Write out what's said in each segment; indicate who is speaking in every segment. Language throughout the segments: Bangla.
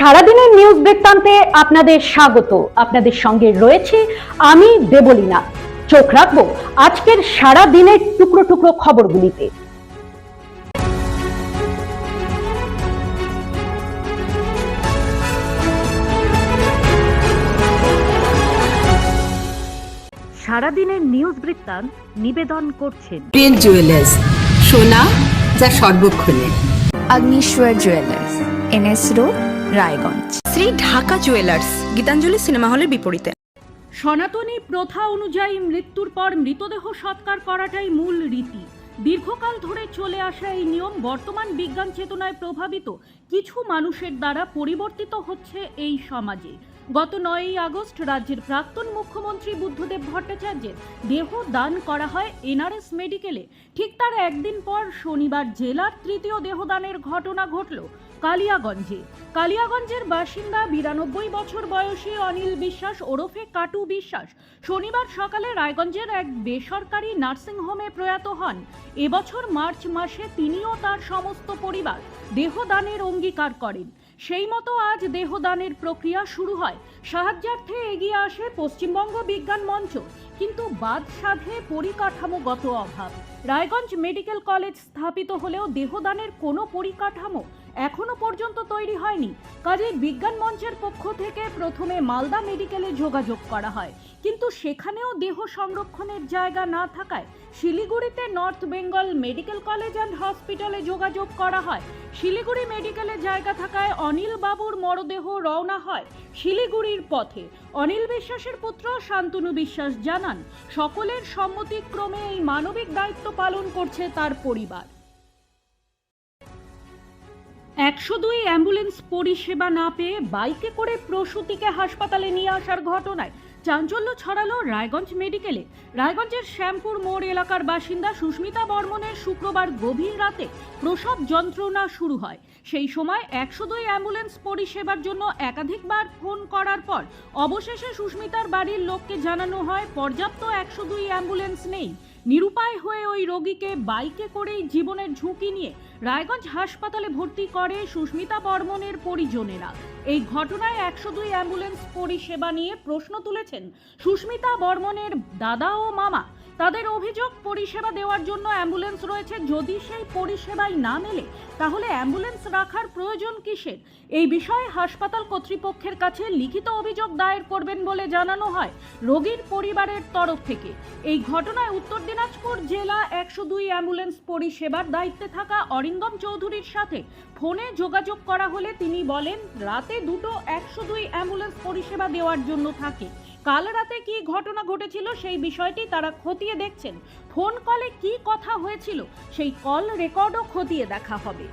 Speaker 1: সারাদিনের নিউজ বৃত্তান্তে আপনাদের স্বাগত। আপনাদের সঙ্গে রয়েছে আমি দেবলীনা। চোখ রাখব আজকের সারা দিনের টুকরো টুকরো খবরগুলিতে। সারাদিনের নিউজ বৃত্তান্ত নিবেদন করছেন।
Speaker 2: প্রিয়েল জুয়েলার্স সোনা যা সর্বক্ষণের
Speaker 3: Agnishwar jewellers NS road Raiganj.
Speaker 4: Shri Dhaka jewellers, Gitanjali cinema হলের বিপরীতে।
Speaker 1: সনাতনী প্রথা অনুযায়ী মৃত্যুর পর মৃতদেহ সৎকার করাটাই মূল রীতি। দীর্ঘকাল ধরে চলে আসা এই নিয়ম বর্তমান বিজ্ঞান চেতনায় প্রভাবিত। কিছু মানুষের দ্বারা পরিবর্তিত হচ্ছে এই সমাজে। গত নয়ই আগস্ট রাজ্যের প্রাক্তন মুখ্যমন্ত্রী বুদ্ধদেব ভট্টাচার্যের দেহ দান করা হয় এনআরএস মেডিকেলে। ঠিক তার একদিন পর শনিবার জেলার তৃতীয় দেহদানের ঘটনা ঘটল। কালিয়াগঞ্জে। কালিয়াগঞ্জের বাসিন্দা বিরানব্বই বছর বয়সী অনিল বিশ্বাস ওরফে কাটু বিশ্বাস শনিবার সকালে রায়গঞ্জের এক বেসরকারি নার্সিংহোমে প্রয়াত হন। এবছর মার্চ মাসে তিনিও তার সমস্ত পরিবার দেহদানের অঙ্গীকার করেন। সেই মতো আজ দেহদানের প্রক্রিয়া শুরু হয়। সাহায্যার্থে এগিয়ে আসে পশ্চিমবঙ্গ বিজ্ঞান মঞ্চ। কিন্তু বাদ সাধে পরিকাঠামোগত অভাব। রায়গঞ্জ মেডিকেল কলেজ স্থাপিত হলেও দেহদানের কোনো পরিকাঠামো এখনও পর্যন্ত তৈরি হয়নি। কাজে বিজ্ঞান মঞ্চের পক্ষ থেকে প্রথমে মালদা মেডিকেলে যোগাযোগ করা হয়। কিন্তু সেখানেও দেহ সংরক্ষণের জায়গা না থাকায় শিলিগুড়িতে north Bengal medical college and হসপিটালে যোগাযোগ করা হয়। শিলিগুড়ি মেডিকেলে জায়গা থাকায় অনিল বাবুর মরদেহ রওনা হয় শিলিগুড়ির পথে। অনিল বিশ্বাসের পুত্র শান্তনু বিশ্বাস জানান সকলের সম্মতিক্রমে এই মানবিক দায়িত্ব পালন করছে তার পরিবার। একশো দুই অ্যাম্বুলেন্স পরিষেবা না পেয়ে বাইকে করে প্রসূতিকে হাসপাতালে নিয়ে আসার ঘটনায় চাঞ্চল্য ছড়ালো রায়গঞ্জ মেডিকেলে। রায়গঞ্জের শ্যামপুর মোড় এলাকার বাসিন্দা সুস্মিতা বর্মনের শুক্রবার গভীর রাতে প্রসব যন্ত্রণা শুরু হয়। সেই সময় একশো দুই অ্যাম্বুলেন্স পরিষেবার জন্য একাধিকবার ফোন করার পর অবশেষে সুস্মিতার বাড়ির লোককে জানানো হয়, পর্যাপ্ত একশো দুই অ্যাম্বুলেন্স নেই। নিরুপায় হয়ে ওই রোগীকে বাইকে করেই জীবনের ঝুঁকি নিয়ে রায়গঞ্জ হাসপাতালে ভর্তি করে সুস্মিতা বর্মনের পরিজনেরা। এই ঘটনায় একশো দুই অ্যাম্বুলেন্স পরিষেবা নিয়ে প্রশ্ন তুলেছেন সুস্মিতা বর্মনের দাদা ও মামা। তাদের অভিযোগ, পরিষেবা দেওয়ার জন্য অ্যাম্বুলেন্স রয়েছে। যদি সেই পরিষেবাই না মেলে, তাহলে অ্যাম্বুলেন্স রাখার প্রয়োজন কিসের? এই বিষয়ে হাসপাতাল কর্তৃপক্ষের কাছে লিখিত অভিযোগ দায়ের করবেন বলে জানানো হয় রোগীর পরিবারের তরফ থেকে। এই ঘটনায় উত্তর দিনাজপুর জেলা একশো দুই অ্যাম্বুলেন্স পরিষেবার দায়িত্বে থাকা অরিন্দম চৌধুরীর সাথে ফোনে যোগাযোগ করা হলে তিনি বলেন, রাতে দুটো একশো দুই অ্যাম্বুলেন্স পরিষেবা দেওয়ার জন্য থাকে। কাল রাতে কি ঘটনা ঘটেছিল সেই বিষয়টি তারা খতিয়ে দেখছেন। ফোন কলে কি কথা হয়েছিল সেই কল রেকর্ডও খতিয়ে দেখা হবে।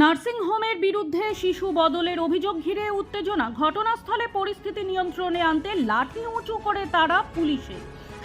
Speaker 1: নার্সিং হোমের বিরুদ্ধে শিশু বদলের অভিযোগ ঘিরে উত্তেজনা। ঘটনাস্থলে পরিস্থিতি নিয়ন্ত্রণে আনতে লাঠি উঁচু করে তারা পুলিশে।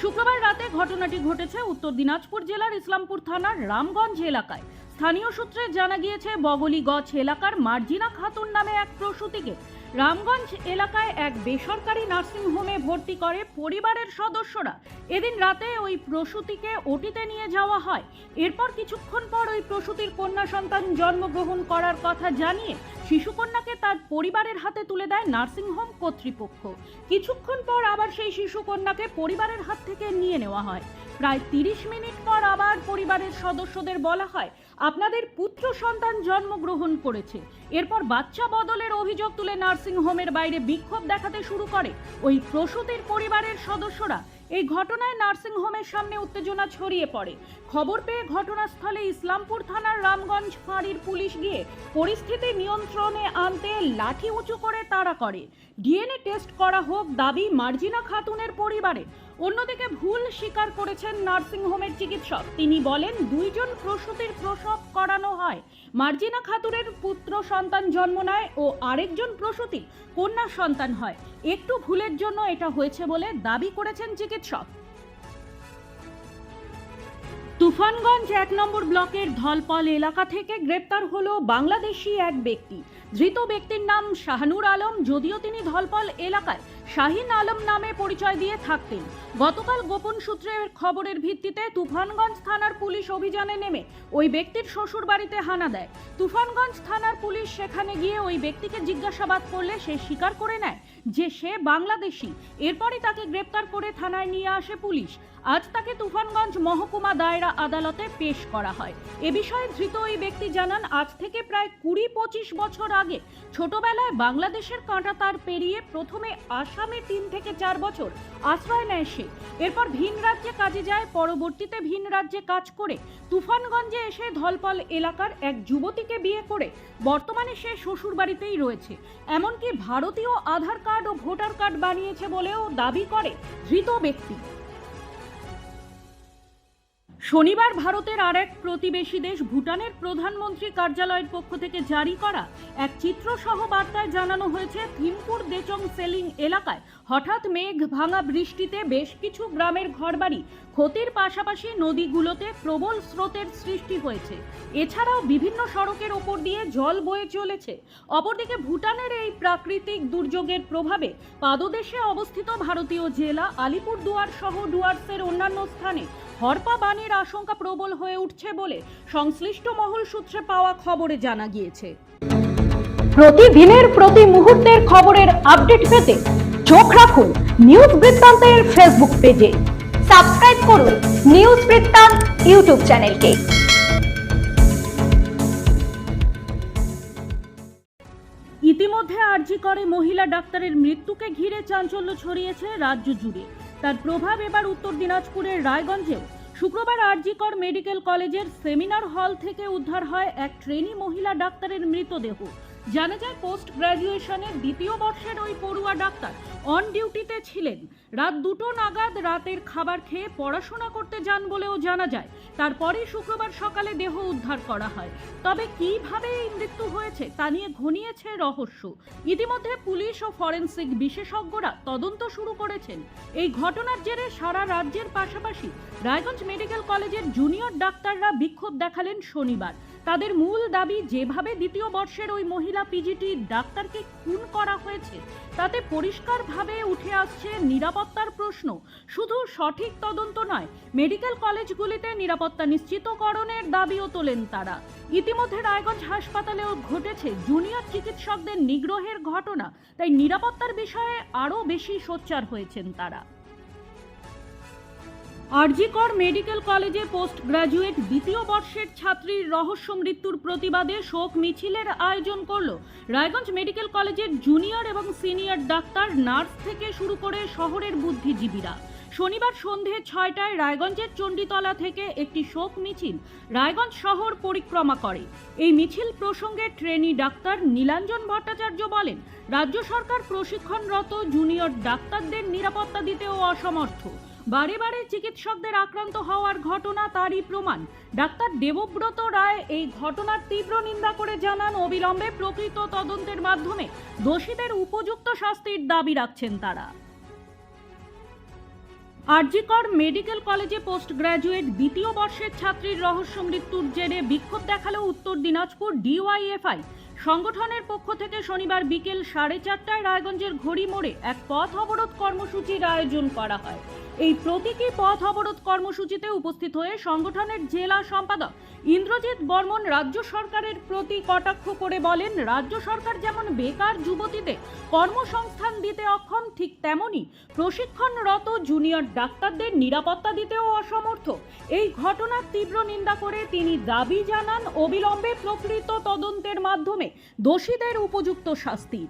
Speaker 1: শুক্রবার রাতে ঘটনাটি ঘটেছে উত্তর দিনাজপুর জেলার ইসলামপুর থানার রামগঞ্জ এলাকায়। স্থানীয় সূত্রে জানা গিয়েছে, বগলিগছ এলাকার মার্জিনা খাতুন নামে এক প্রসূতিকে রামগঞ্জ এলাকায় এক বেসরকারি নার্সিং হোমে ভর্তি করে পরিবারের সদস্যরা। এদিন রাতে ওই প্রসূতিকে ওটিতে নিয়ে যাওয়া হয়। এরপর কিছুক্ষণ পর ওই প্রসূতির কন্যা সন্তান জন্মগ্রহণ করার কথা জানিয়ে শিশুকন্যাকে তার পরিবারের হাতে তুলে দেয় নার্সিংহোম কর্তৃপক্ষ। কিছুক্ষণ পর আবার সেই শিশুকন্যাকে পরিবারের হাত থেকে নিয়ে নেওয়া হয়। প্রায় তিরিশ মিনিট পর আবার পরিবারের সদস্যদের বলা হয় আপনাদের পুত্র সন্তান জন্মগ্রহণ করেছে। এরপর বাচ্চা বদলের অভিযোগ তুলে নার্সিং হোমের বাইরে বিক্ষোভ দেখাতে শুরু করে। ওই প্রসূতির পরিবারের সদস্যরা এই ঘটনায় নার্সিং হোমের সামনে উত্তেজনা ছড়িয়ে পড়ে। খবর পেয়ে ঘটনাস্থলে ইসলামপুর থানার রামগঞ্জ ফাঁড়ির পুলিশ গিয়ে পরিস্থিতি নিয়ন্ত্রণে আনতে লাঠি উঁচু করে তাড়া করে। ডিএনএ টেস্ট করা হোক, দাবি মার্জিনা খাতুনের পরিবারে। অন্যদিকে ভুল স্বীকার করেছেন নার্সিং হোমের চিকিৎসক। তিনি বলেন, দুইজন প্রসূতির প্রসব করানো হয়। মার্জিনা খাতুনের পুত্র সন্তান জন্ম নেয় ও আরেকজন প্রসূতি কন্যা সন্তান হয়। একটু ভুলের জন্য এটা হয়েছে বলে দাবি করেছেন চিকিৎসক। তুফানগঞ্জ এক নম্বর ব্লকের ধলপল এলাকা থেকে গ্রেপ্তার হলো বাংলাদেশি এক ব্যক্তি। ধৃত ব্যক্তির নাম শাহানুর আলম, যদিও তিনি ধলপল এলাকায়। শাহিন আলম নামে পরিচয় দিয়ে থাকতেন। গতকাল গোপন সূত্রের খবরের ভিত্তিতে তুফানগঞ্জ থানার পুলিশ অভিযানে নেমে ওই ব্যক্তির শ্বশুর বাড়িতে হানা দেয়। তুফানগঞ্জ থানার পুলিশ সেখানে গিয়ে ওই ব্যক্তিকে জিজ্ঞাসাবাদ করলে সে স্বীকার করে নেয় যে সে বাংলাদেশি। এরপরই তাকে গ্রেপ্তার করে থানায় নিয়ে আসে পুলিশ। আজ তাকে তুফানগঞ্জ মহকুমা দায়রা আদালতে পেশ করা হয়। এ বিষয়ে ধৃত ওই ব্যক্তি জানান, আজ থেকে প্রায় কুড়ি পঁচিশ বছর আগে ছোটবেলায় বাংলাদেশের কাঁটাতার পেরিয়ে প্রথমে আসামে তিন থেকে চার বছর আশ্রয় নেয় সে। এরপর ভিন রাজ্যে কাজে যায়, পরবর্তীতে ভিন রাজ্যে কাজ করে। তুফানগঞ্জে এসে ধলপল এলাকার এক যুবতীকে বিয়ে করে। বর্তমানে সে শ্বশুর বাড়িতেই রয়েছে। এমনকি ভারতীয় আধার কার্ড ও ভোটার কার্ড বানিয়েছে বলেও দাবি করে ধৃত ব্যক্তি। শনিবার ভারতের আর এক প্রতিবেশী দেশ ভুটানের প্রধানমন্ত্রী কার্যালয়ের পক্ষ থেকে জারি করা এক চিত্রসহ বার্তায় জানানো হয়েছে, থিমপুর দেচং সেলিং এলাকায় হঠাৎ মেঘ ভাঙা বৃষ্টিতে বেশ কিছু গ্রামের ঘরবাড়ি ক্ষতির পাশাপাশি নদীগুলোতে প্রবল স্রোতের সৃষ্টি হয়েছে। এছাড়াও বিভিন্ন সড়কের ওপর দিয়ে জল বয়ে চলেছে। অপরদিকে ভুটানের এই প্রাকৃতিক দুর্যোগের প্রভাবে পাদদেশে অবস্থিত ভারতীয় জেলা আলিপুরদুয়ার সহ ডুয়ার্সের অন্যান্য স্থানে হরপা বানের আশঙ্কা প্রবল হয়ে উঠছে বলে সংশ্লিষ্ট মহল সূত্রে পাওয়া খবরে জানা গিয়েছে। প্রতিদিনের প্রতি মুহূর্তের খবরের আপডেট পেতে চোখ রাখুন নিউজ বৃত্তান্তের ফেসবুক পেজে।
Speaker 5: সাবস্ক্রাইব করুন নিউজ বৃত্তান্ত ইউটিউব চ্যানেলকে।
Speaker 1: ইতিমধ্যে আরজি করে মহিলা ডাক্তারের মৃত্যুকে ঘিরে চাঞ্চল্য ছড়িয়েছে রাজ্য জুড়ে। তার প্রভাব এবার উত্তর দিনাজপুরের রায়গঞ্জেও। শুক্রবার আরজিকর মেডিকেল কলেজের সেমিনার হল থেকে উদ্ধার হয় এক ট্রেনি মহিলা ডাক্তারের মৃতদেহ। জানা যায় পোস্ট গ্র্যাজুয়েশনের দ্বিতীয় বর্ষের ওই পড়ুয়া ডাক্তার অন ডিউটিতে ছিলেন। রাত দুটো নাগাদ রাতের খাবার খেয়ে পড়াশোনা করতে যান বলেও জানা যায়। তারপরে শুক্রবার সকালে দেহ উদ্ধার করা হয়। তবে কীভাবে এই মৃত্যু হয়েছে তা নিয়ে ঘনিয়েছে রহস্য। ইতিমধ্যে পুলিশ ও ফরেন্সিক বিশেষজ্ঞরা তদন্ত শুরু করেছেন। এই ঘটনার জেরে সারা রাজ্যের পাশাপাশি রায়গঞ্জ মেডিকেল কলেজের জুনিয়র ডাক্তাররা বিক্ষোভ দেখালেন শনিবার। তাদের মূল দাবি, যেভাবে দ্বিতীয় বর্ষের ওই মহিলা পিজিটি ডাক্তারকে খুন করা হয়েছে, তাতে পরিষ্কারভাবে উঠে আসছে নিরাপত্তার প্রশ্ন। শুধু সঠিক তদন্ত নয়, মেডিকেল কলেজগুলিতে নিরাপত্তা নিশ্চিতকরণের দাবিও তোলেন তারা। ইতিমধ্যে রায়গঞ্জ হাসপাতালেও ঘটেছে জুনিয়র চিকিৎসকদের নিগ্রহের ঘটনা, তাই নিরাপত্তার বিষয়ে আরও বেশি সোচ্চার হয়েছেন তারা। আরজিকর মেডিকেল কলেজে পোস্ট গ্রাজুয়েট দ্বিতীয় বর্ষের ছাত্রীর রহস্য মৃত্যুর প্রতিবাদে শোক মিছিলের আয়োজন করল রায়গঞ্জ মেডিকেল কলেজের জুনিয়র এবং সিনিয়র ডাক্তার, নার্স থেকে শুরু করে শহরের বুদ্ধিজীবীরা। শনিবার সন্ধে ছয়টায় রায়গঞ্জের চণ্ডীতলা থেকে একটি শোক মিছিল রায়গঞ্জ শহর পরিক্রমা করে। এই মিছিল প্রসঙ্গে ট্রেনি ডাক্তার নীলাঞ্জন ভট্টাচার্য বলেন, রাজ্য সরকার প্রশিক্ষণরত জুনিয়র ডাক্তারদের নিরাপত্তা দিতেও অসমর্থ। বারে বারে চিকিৎসকদের আক্রান্ত হওয়ার ঘটনা তারই প্রমাণ। ডাক্তার দেবব্রত রায় এই ঘটনার তীব্র নিন্দা করে জানান, অবিলম্বে প্রকৃত তদন্তের মাধ্যমে দোষীদের উপযুক্ত শাস্তির দাবি রাখছেন তারা। আরজিকর মেডিকেল কলেজে পোস্ট গ্র্যাজুয়েট দ্বিতীয় বর্ষের ছাত্রীর রহস্য মৃত্যুর জেরে বিক্ষোভ দেখাল উত্তর দিনাজপুর ডিওয়াইএফআই। সংগঠনের পক্ষ থেকে শনিবার বিকেল সাড়ে চারটায় রায়গঞ্জের ঘড়ি মোড়ে এক পথ অবরোধ কর্মসূচির আয়োজন করা হয়। এই প্রতীকী পথ অবরোধ কর্মসূচিতে উপস্থিত হয়ে সংগঠনের জেলা সম্পাদক ইন্দ্রজিৎ বর্মন রাজ্য সরকারের প্রতি কটাক্ষ করে বলেন, রাজ্য সরকার যেমন বেকার যুবতীদের কর্মসংস্থান দিতে অক্ষম, ঠিক তেমনি প্রশিক্ষণরত জুনিয়র ডাক্তারদের নিরাপত্তা দিতেও অসমর্থ। এই ঘটনার তীব্র নিন্দা করে তিনি দাবি জানান, অবিলম্বে প্রকৃত তদন্তের মাধ্যমে দোষীদের উপযুক্ত শাস্তির